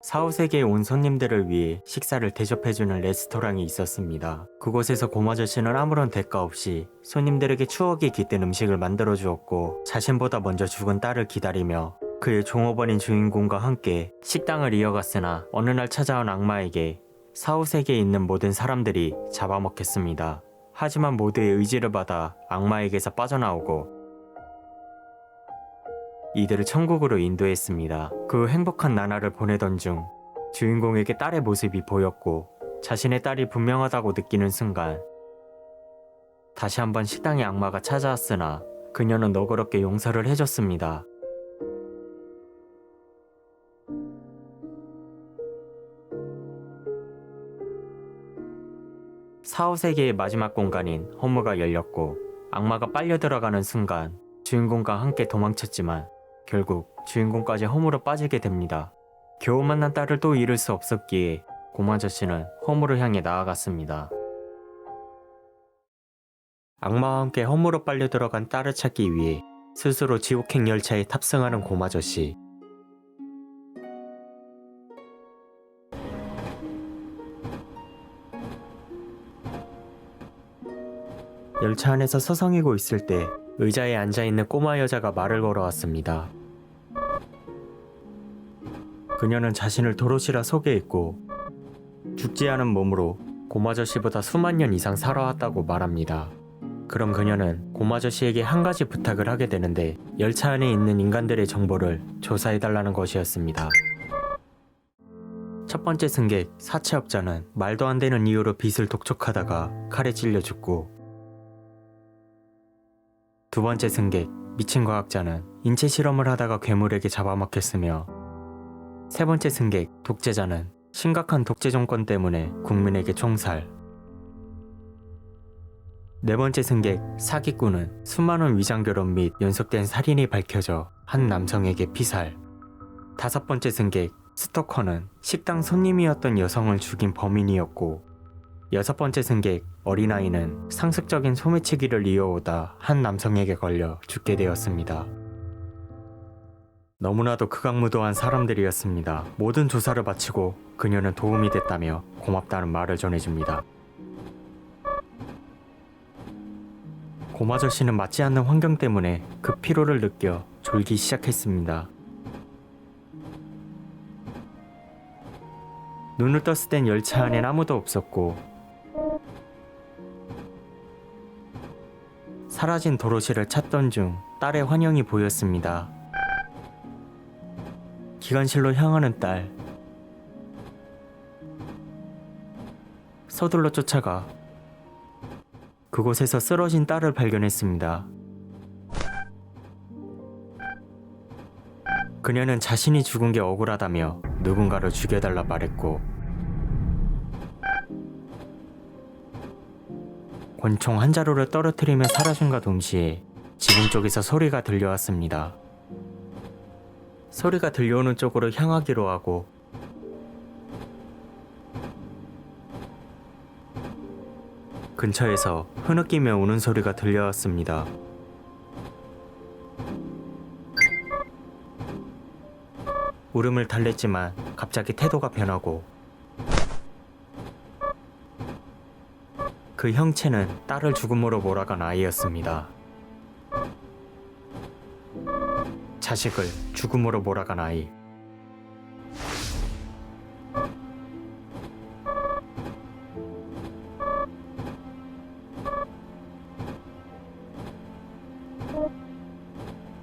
사후세계에 온 손님들을 위해 식사를 대접해주는 레스토랑이 있었습니다. 그곳에서 고마저씨는 아무런 대가 없이 손님들에게 추억이 깃든 음식을 만들어 주었고 자신보다 먼저 죽은 딸을 기다리며 그의 종업원인 주인공과 함께 식당을 이어갔으나 어느 날 찾아온 악마에게 사후세계에 있는 모든 사람들이 잡아먹혔습니다. 하지만 모두의 의지를 받아 악마에게서 빠져나오고 이들을 천국으로 인도했습니다. 그 행복한 나날을 보내던 중 주인공에게 딸의 모습이 보였고 자신의 딸이 분명하다고 느끼는 순간 다시 한번 식당의 악마가 찾아왔으나 그녀는 너그럽게 용서를 해줬습니다. 사후세계의 마지막 공간인 허무가 열렸고 악마가 빨려 들어가는 순간 주인공과 함께 도망쳤지만 결국 주인공까지 허무로 빠지게 됩니다. 겨우 만난 딸을 또 잃을 수 없었기에 고마저씨는 허무를 향해 나아갔습니다. 악마와 함께 허무로 빨려 들어간 딸을 찾기 위해 스스로 지옥행 열차에 탑승하는 고마저씨. 열차 안에서 서성이고 있을 때 의자에 앉아 있는 꼬마 여자가 말을 걸어왔습니다. 그녀는 자신을 도로시라 소개했고 죽지 않은 몸으로 고마저씨보다 수만 년 이상 살아왔다고 말합니다. 그럼 그녀는 고마저씨에게 한 가지 부탁을 하게 되는데 열차 안에 있는 인간들의 정보를 조사해달라는 것이었습니다. 첫 번째 승객 사채업자는 말도 안 되는 이유로 빚을 독촉하다가 칼에 찔려 죽고 두 번째 승객 미친 과학자는 인체 실험을 하다가 괴물에게 잡아먹혔으며 세 번째 승객 독재자는 심각한 독재 정권 때문에 국민에게 총살 네 번째 승객 사기꾼은 수많은 위장 결혼 및 연속된 살인이 밝혀져 한 남성에게 피살 다섯 번째 승객 스토커는 식당 손님이었던 여성을 죽인 범인이었고 여섯 번째 승객 어린아이는 상습적인 소매치기를 이어오다 한 남성에게 걸려 죽게 되었습니다. 너무나도 극악무도한 사람들이었습니다. 모든 조사를 마치고 그녀는 도움이 됐다며 고맙다는 말을 전해줍니다. 고마저 씨는 맞지 않는 환경 때문에 그 피로를 느껴 졸기 시작했습니다. 눈을 떴을 땐 열차 안엔 아무도 없었고 사라진 도로시를 찾던 중 딸의 환영이 보였습니다. 기관실로 향하는 딸. 서둘러 쫓아가 그곳에서 쓰러진 딸을 발견했습니다. 그녀는 자신이 죽은 게 억울하다며 누군가를 죽여달라 말했고 권총 한 자루를 떨어뜨리며 사라짐과 동시에 지붕 쪽에서 소리가 들려왔습니다. 소리가 들려오는 쪽으로 향하기로 하고 근처에서 흐느끼며 우는 소리가 들려왔습니다. 울음을 달랬지만 갑자기 태도가 변하고 그 형체는 딸을 죽음으로 몰아간 아이였습니다. 자식을 죽음으로 몰아간 아이.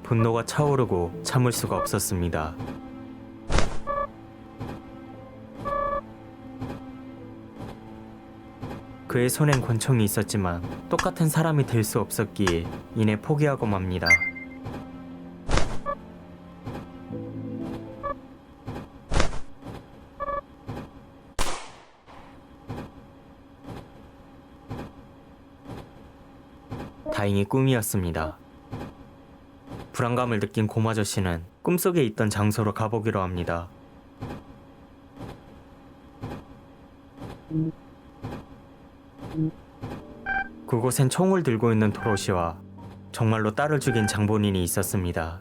분노가 차오르고 참을 수가 없었습니다. 그의 손엔 권총이 있었지만 똑같은 사람이 될 수 없었기에 이내 포기하고 맙니다. 다행히 꿈이었습니다. 불안감을 느낀 고마저씨는 꿈속에 있던 장소로 가보기로 합니다. 그곳엔 총을 들고 있는 도로시와 정말로 딸을 죽인 장본인이 있었습니다.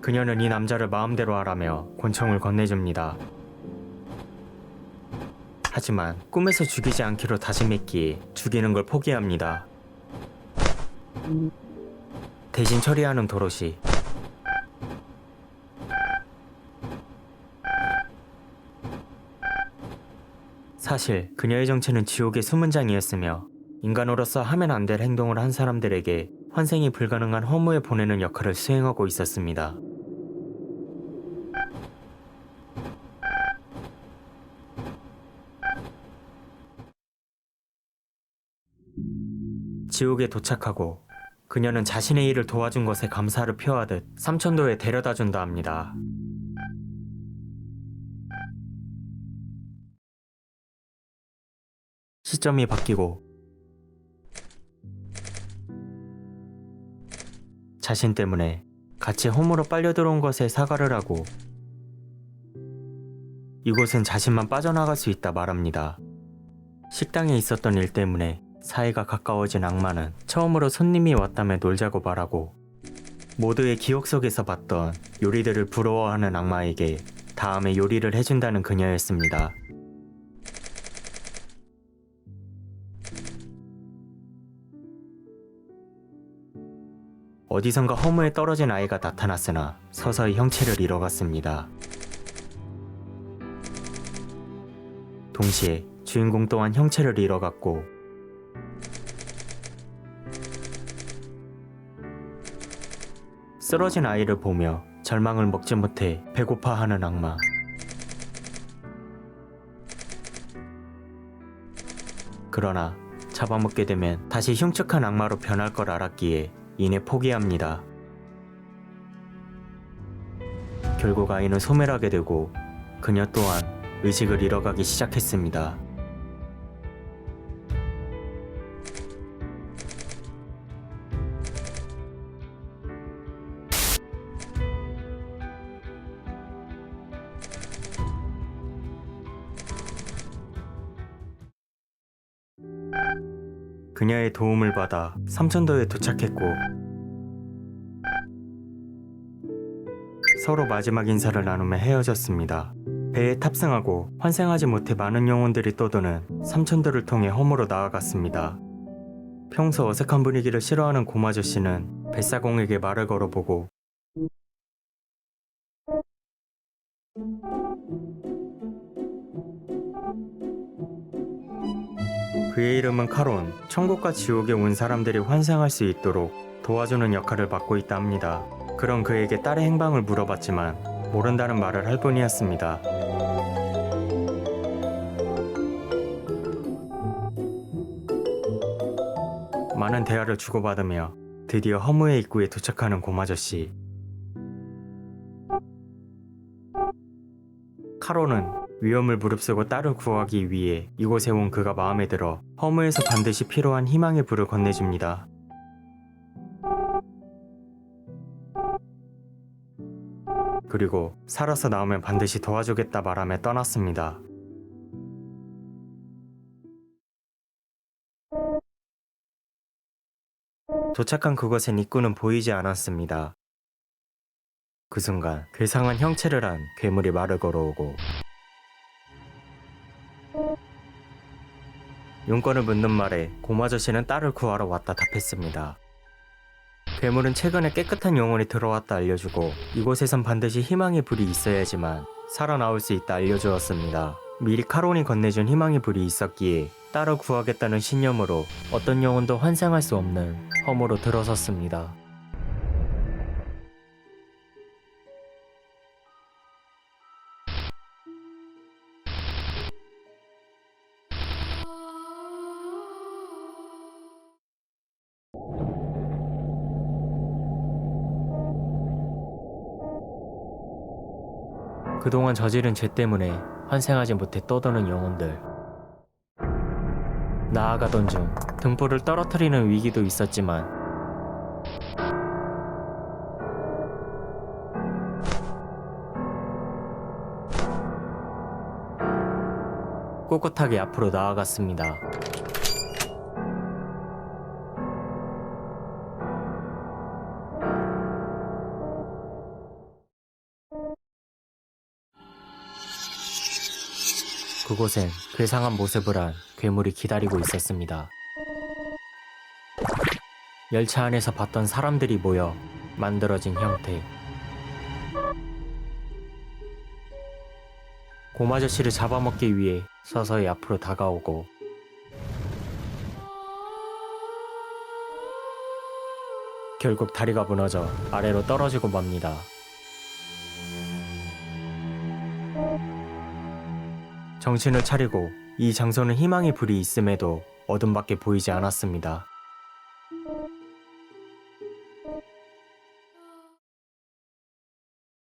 그녀는 이 남자를 마음대로 하라며 권총을 건네줍니다. 하지만 꿈에서 죽이지 않기로 다짐했기에 죽이는 걸 포기합니다. 대신 처리하는 도로시. 사실 그녀의 정체는 지옥의 수문장이었으며 인간으로서 하면 안 될 행동을 한 사람들에게 환생이 불가능한 허무에 보내는 역할을 수행하고 있었습니다. 지옥에 도착하고 그녀는 자신의 일을 도와준 것에 감사를 표하듯 삼천도에 데려다 준다 합니다. 시점이 바뀌고 자신 때문에 같이 홈으로 빨려 들어온 것에 사과를 하고 이곳은 자신만 빠져나갈 수 있다 말합니다. 식당에 있었던 일 때문에 사이가 가까워진 악마는 처음으로 손님이 왔다며 놀자고 말하고 모두의 기억 속에서 봤던 요리들을 부러워하는 악마에게 다음에 요리를 해준다는 그녀였습니다. 어디선가 허무에 떨어진 아이가 나타났으나 서서히 형체를 잃어갔습니다. 동시에 주인공 또한 형체를 잃어갔고 쓰러진 아이를 보며 절망을 먹지 못해 배고파하는 악마. 그러나 잡아먹게 되면 다시 흉측한 악마로 변할 걸 알았기에 이내 포기합니다. 결국 아이는 소멸하게 되고 그녀 또한 의식을 잃어가기 시작했습니다. 그녀의 도움을 받아 삼천도에 도착했고 서로 마지막 인사를 나누며 헤어졌습니다. 배에 탑승하고 환생하지 못해 많은 영혼들이 떠도는 삼천도를 통해 홈으로 나아갔습니다. 평소 어색한 분위기를 싫어하는 고마저씨는 뱃사공에게 말을 걸어보고 그의 이름은 카론, 천국과 지옥에 온 사람들이 환생할 수 있도록 도와주는 역할을 맡고 있다 합니다. 그런 그에게 딸의 행방을 물어봤지만 모른다는 말을 할 뿐이었습니다. 많은 대화를 주고받으며 드디어 허무의 입구에 도착하는 고마저씨. 카론은 위험을 무릅쓰고 딸을 구하기 위해 이곳에 온 그가 마음에 들어 허무에서 반드시 필요한 희망의 불을 건네줍니다. 그리고 살아서 나오면 반드시 도와주겠다 말하며 떠났습니다. 도착한 그곳엔 입구는 보이지 않았습니다. 그 순간 괴상한 형체를 한 괴물이 말을 걸어오고 용건을 묻는 말에 고마저씨는 딸을 구하러 왔다 답했습니다. 괴물은 최근에 깨끗한 영혼이 들어왔다 알려주고 이곳에선 반드시 희망의 불이 있어야지만 살아나올 수 있다 알려주었습니다. 미리 카론이 건네준 희망의 불이 있었기에 딸을 구하겠다는 신념으로 어떤 영혼도 환생할 수 없는 험으로 들어섰습니다. 그동안 저지른 죄 때문에 환생하지 못해 떠도는 영혼들. 나아가던 중 등불을 떨어뜨리는 위기도 있었지만 꿋꿋하게 앞으로 나아갔습니다. 그곳엔 괴상한 모습을 한 괴물이 기다리고 있었습니다. 열차 안에서 봤던 사람들이 모여 만들어진 형태. 고마저씨를 잡아먹기 위해 서서히 앞으로 다가오고 결국 다리가 무너져 아래로 떨어지고 맙니다. 정신을 차리고 이 장소는 희망의 불이 있음에도 어둠밖에 보이지 않았습니다.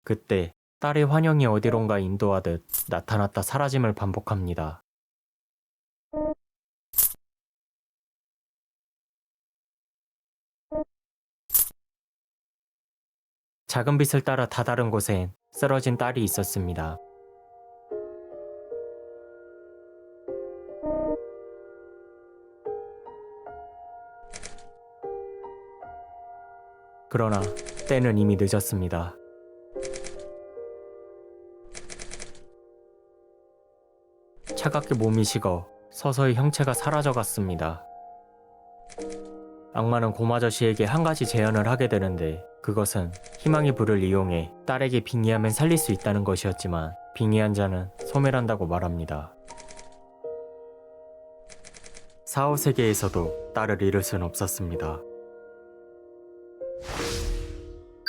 그때 딸의 환영이 어디론가 인도하듯 나타났다 사라짐을 반복합니다. 작은 빛을 따라 다다른 곳엔 쓰러진 딸이 있었습니다. 그러나 때는 이미 늦었습니다. 차갑게 몸이 식어 서서히 형체가 사라져 갔습니다. 악마는 고마저씨에게 한 가지 제안을 하게 되는데 그것은 희망의 불을 이용해 딸에게 빙의하면 살릴 수 있다는 것이었지만 빙의한 자는 소멸한다고 말합니다. 사후 세계에서도 딸을 잃을 수는 없었습니다.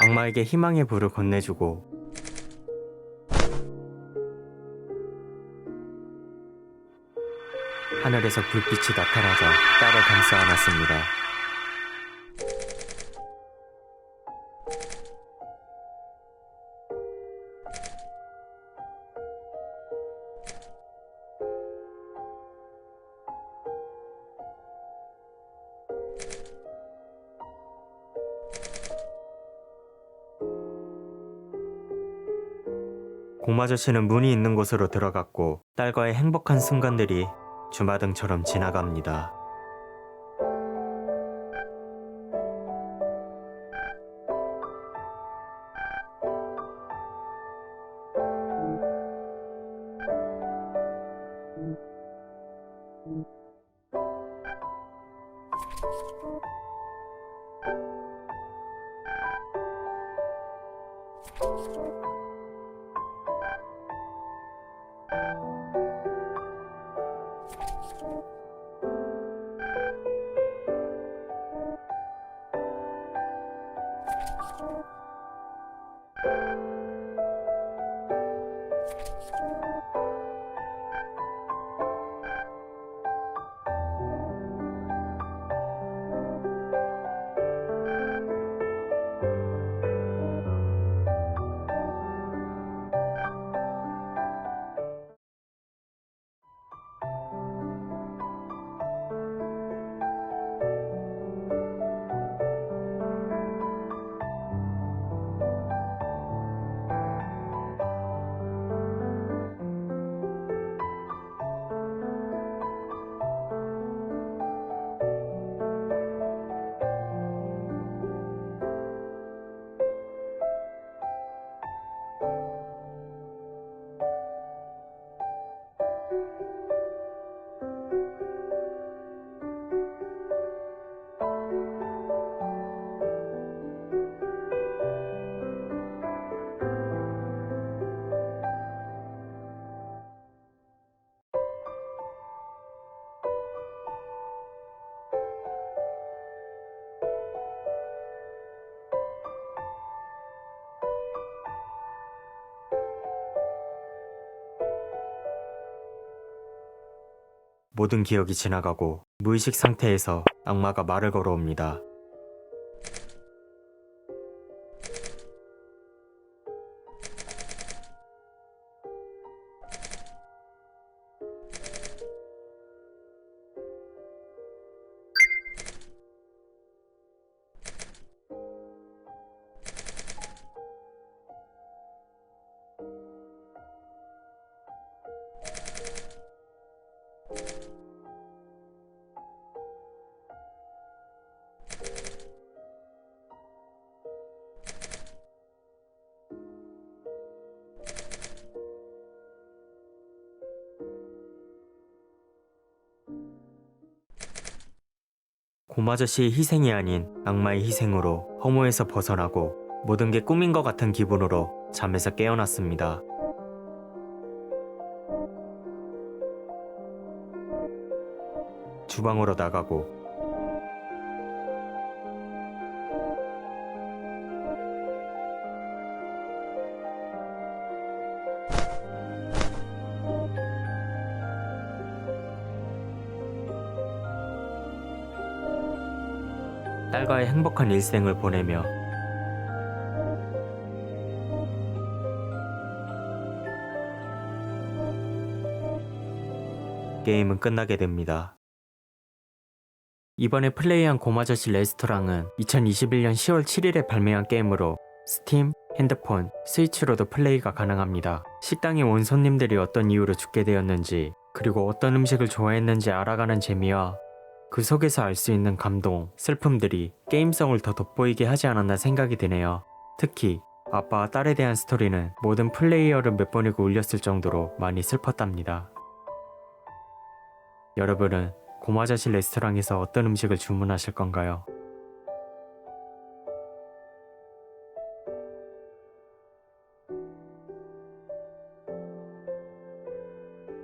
악마에게 희망의 불을 건네주고 하늘에서 불빛이 나타나자 딸을 감싸 안았습니다. 고마저 씨는 문이 있는 곳으로 들어갔고 딸과의 행복한 순간들이 주마등처럼 지나갑니다. 모든 기억이 지나가고 무의식 상태에서 악마가 말을 걸어옵니다. 고마저씨의 희생이 아닌 악마의 희생으로 허무에서 벗어나고 모든 게 꿈인 것 같은 기분으로 잠에서 깨어났습니다. 주방으로 나가고 딸과의 행복한 일생을 보내며 게임은 끝나게 됩니다. 이번에 플레이한 고마저씨 레스토랑은 2021년 10월 7일에 발매한 게임으로 스팀, 핸드폰, 스위치로도 플레이가 가능합니다. 식당에 온 손님들이 어떤 이유로 죽게 되었는지 그리고 어떤 음식을 좋아했는지 알아가는 재미와 그 속에서 알 수 있는 감동, 슬픔들이 게임성을 더 돋보이게 하지 않았나 생각이 드네요. 특히 아빠와 딸에 대한 스토리는 모든 플레이어를 몇 번이고 울렸을 정도로 많이 슬펐답니다. 여러분은 고마자실 레스토랑에서 어떤 음식을 주문하실 건가요?